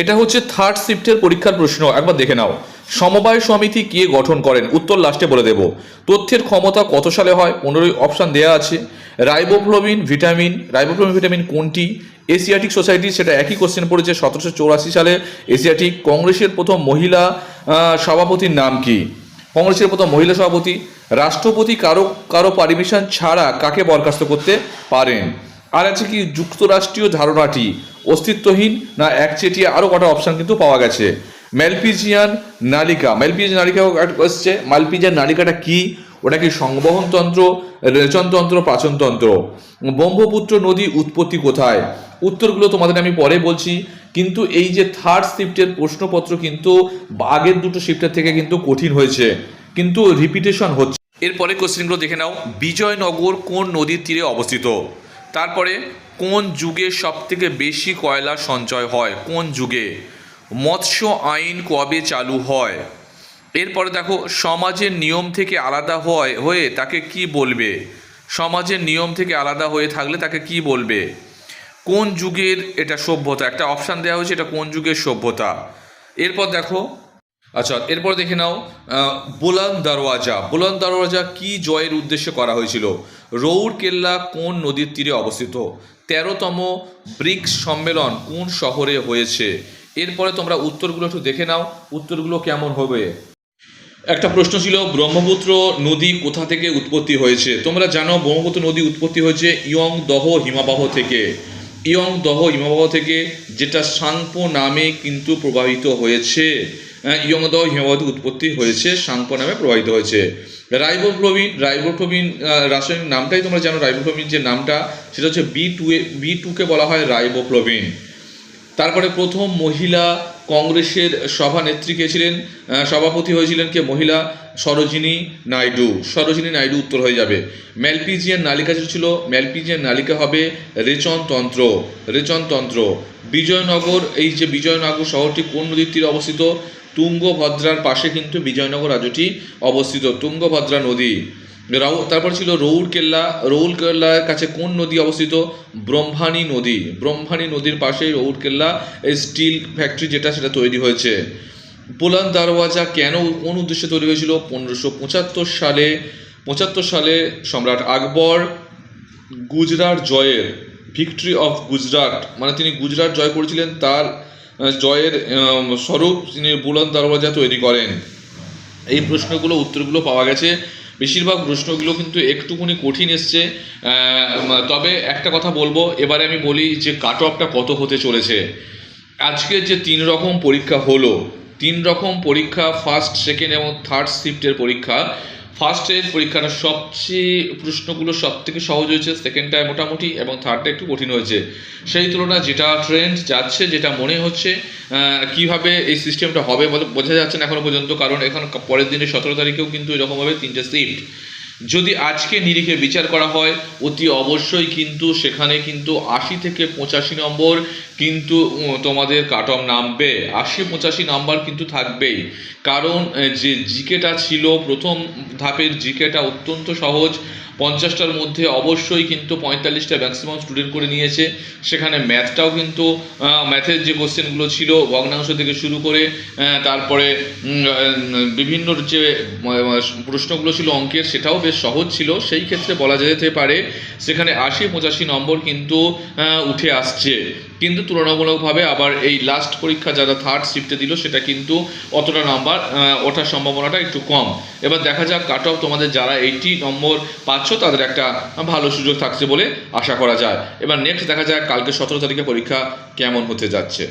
এটা হচ্ছে থার্ড শিফটের পরীক্ষার প্রশ্ন। একবার দেখে নাও। সমবায় সমিতি কে গঠন করেন? উত্তর লাস্টে বলে দেব। তথ্যের ক্ষমতা কত সালে হয়? পনেরোই অপশান দেওয়া আছে। রাইবোফ্লোবিন ভিটামিন রাইবোফ্লোবিন ভিটামিন কোনটি? এশিয়াটিক সোসাইটি সেটা একই কোশ্চেন পড়েছে, সতেরোশো চৌরাশি সালে। এশিয়াটিক কংগ্রেসের প্রথম মহিলা সভাপতির নাম কি? কংগ্রেসের প্রথম মহিলা সভাপতি। রাষ্ট্রপতি কারও কারও পারমিশন ছাড়া কাকে বরখাস্ত করতে পারেন? আর আছে কি যুক্তরাষ্ট্রীয় ধারণাটি? অস্তিত্বহীন না একচেটিয়া? আরও কটা অপশান কিন্তু পাওয়া গেছে। ম্যালপিজিয়ান নালিকা। ম্যালপিজিয়ান নালিকা এসছে। ম্যালপিজিয়ান নালিকাটা কি? ওটা কি সংবহনতন্ত্র রেচনতন্ত্র প্রাচনতন্ত্র ব্রহ্মপুত্র নদী উৎপত্তি কোথায়? উত্তরগুলো তোমাদের আমি পরে বলছি। কিন্তু এই যে থার্ড শিফটের প্রশ্নপত্র কিন্তু আগের দুটো শিফটের থেকে কিন্তু কঠিন হয়েছে। কিন্তু রিপিটেশন হচ্ছে। এরপরে কোশ্চেনগুলো দেখে নাও। বিজয়নগর কোন নদীর তীরে অবস্থিত? তারপরে, কোন যুগে সব থেকে বেশি কয়লা সঞ্চয় হয়? কোন যুগে? মৎস্য আইন কবে চালু হয়? এরপরে দেখো, সমাজের নিয়ম থেকে আলাদা হয়, হয়ে তাকে কি বলবে? সমাজের নিয়ম থেকে আলাদা হয়ে থাকলে তাকে কি বলবে? কোন যুগের এটা সভ্যতা? একটা অপশান দেওয়া হয়েছে, এটা কোন যুগের সভ্যতা? এরপর দেখো আচ্ছা এরপর দেখে নাও আহ, বুলন্দ দরওয়াজা। বুলন্দ দরওয়াজা কি জয়ের উদ্দেশ্যে করা হয়েছিল? রৌর কেল্লা কোন নদীর তীরে অবস্থিত? তেরোতম ব্রিক্স সম্মেলন কোন শহরে হয়েছে? এরপরে তোমরা উত্তরগুলো একটু দেখে নাও উত্তরগুলো কেমন হবে? একটা প্রশ্ন ছিল ব্রহ্মপুত্র নদী কোথা থেকে উৎপত্তি হয়েছে? তোমরা জানো ব্রহ্মপুত্র নদী উৎপত্তি হয়েছে ইয়ং দহ হিমাবাহ থেকে। ইয়ং দহ হিমাবাহ থেকে যেটা সাংপো নামে কিন্তু প্রবাহিত হয়েছে। আহ, ইয়ং দহ উৎপত্তি হয়েছে সাংপ নামে প্রবাহিত হয়েছে। রাইবোফ্লোবিন রাইবোফ্লোবিন রাসায়নিক নামটাই তোমরা জানো রাইবোফ্লোবিন যে নামটা সেটা হচ্ছে বি টু এ বি টুকে বলা হয় রাইবোফ্লোবিন তারপরে প্রথম মহিলা কংগ্রেসের সভানেত্রী কে ছিলেন? সভাপতি হয়েছিলেন কে? মহিলা সরোজিনী নাইডু। সরোজিনী নাইডু উত্তর হয়ে যাবে। ম্যালপিজিয়ান নালিকা যেটা ছিল, ম্যালপিজিয়ান নালিকা হবে রেচনতন্ত্র রেচনতন্ত্র বিজয়নগর, এই যে বিজয়নগর শহরটি কোন নদীর তীরে অবস্থিত? তুঙ্গভদ্রার পাশে কিন্তু বিজয়নগর রাজ্যটি অবস্থিত। তুঙ্গভদ্রা নদী। রাউ তারপর ছিল রৌর কেল্লা। রৌর কেল্লার কাছে কোন নদী অবস্থিত? ব্রহ্মাণী নদী। ব্রহ্মাণী নদীর পাশেই রৌর কেল্লা স্টিল ফ্যাক্টরি যেটা সেটা তৈরি হয়েছে। বুলান দারওয়াজা কেন কোন উদ্দেশ্যে তৈরি হয়েছিল? পনেরোশো পঁচাত্তর সালে পঁচাত্তর সালে সম্রাট আকবর গুজরাট জয়ের ভিক্টরি অফ গুজরাট মানে তিনি গুজরাট জয় করেছিলেন, তার জয়ের স্বরূপ তিনি বুলন্দ দরওয়াজা তৈরি করেন। এই প্রশ্নগুলো, উত্তরগুলো পাওয়া গেছে। বেশিরভাগ প্রশ্নগুলো কিন্তু একটুকুনি কঠিন এসছে। তবে একটা কথা বলব, এবারে আমি বলি যে কাট অফটা কত হতে চলেছে। আজকে যে তিন রকম পরীক্ষা হলো, তিন রকম পরীক্ষা ফার্স্ট সেকেন্ড এবং থার্ড শিফটের পরীক্ষা ফার্স্টের পরীক্ষাটা সবচেয়ে প্রশ্নগুলো সব থেকে সহজ হয়েছে সেকেন্ডটায় মোটামুটি, এবং থার্ডটা একটু কঠিন হয়েছে। সেই তুলনায় যেটা ট্রেন্ড যাচ্ছে, যেটা মনে হচ্ছে কীভাবে এই সিস্টেমটা হবে বোঝা যাচ্ছে না এখনও পর্যন্ত, কারণ এখন পরের দিনে সতেরো তারিখেও কিন্তু এরকমভাবে তিনটে শিফট যদি আজকে নিরিখে বিচার করা হয়, অতি অবশ্যই কিন্তু সেখানে কিন্তু আশি থেকে পঁচাশি নম্বর কিন্তু তোমাদের কাট অফ নামবে। আশি, পঁচাশি নাম্বার কিন্তু থাকবেই। কারণ যে জিকেটা ছিল, প্রথম ধাপের জিকেটা অত্যন্ত সহজ। পঞ্চাশটার মধ্যে অবশ্যই কিন্তু পঁয়তাল্লিশটা ম্যাক্সিমাম স্টুডেন্ট করে নিয়েছে। সেখানে ম্যাথটাও কিন্তু ম্যাথের যে কোশ্চেনগুলো ছিল, ভগ্নাংশ থেকে শুরু করে তারপরে বিভিন্ন যে প্রশ্নগুলো ছিল অঙ্কের, সেটাও বেশ সহজ ছিল। সেই ক্ষেত্রে বলা যেতে পারে, সেখানে আশি পঁচাশি নম্বর কিন্তু উঠে আসছে। কিন্তু তুলনামূলকভাবে আবার এই লাস্ট পরীক্ষা যারা থার্ড শিফটে দিল, সেটা কিন্তু অতটা নাম্বার ওঠার সম্ভাবনাটা একটু কম। এবার দেখা যাক কাট অফ তোমাদের যারা এইটি নম্বর পাচ্ছ, তাদের একটা ভালো সুযোগ থাকছে বলে আশা করা যায়। এবার নেক্সট দেখা যাক, কালকে সতেরো তারিখে পরীক্ষা কেমন হতে যাচ্ছে।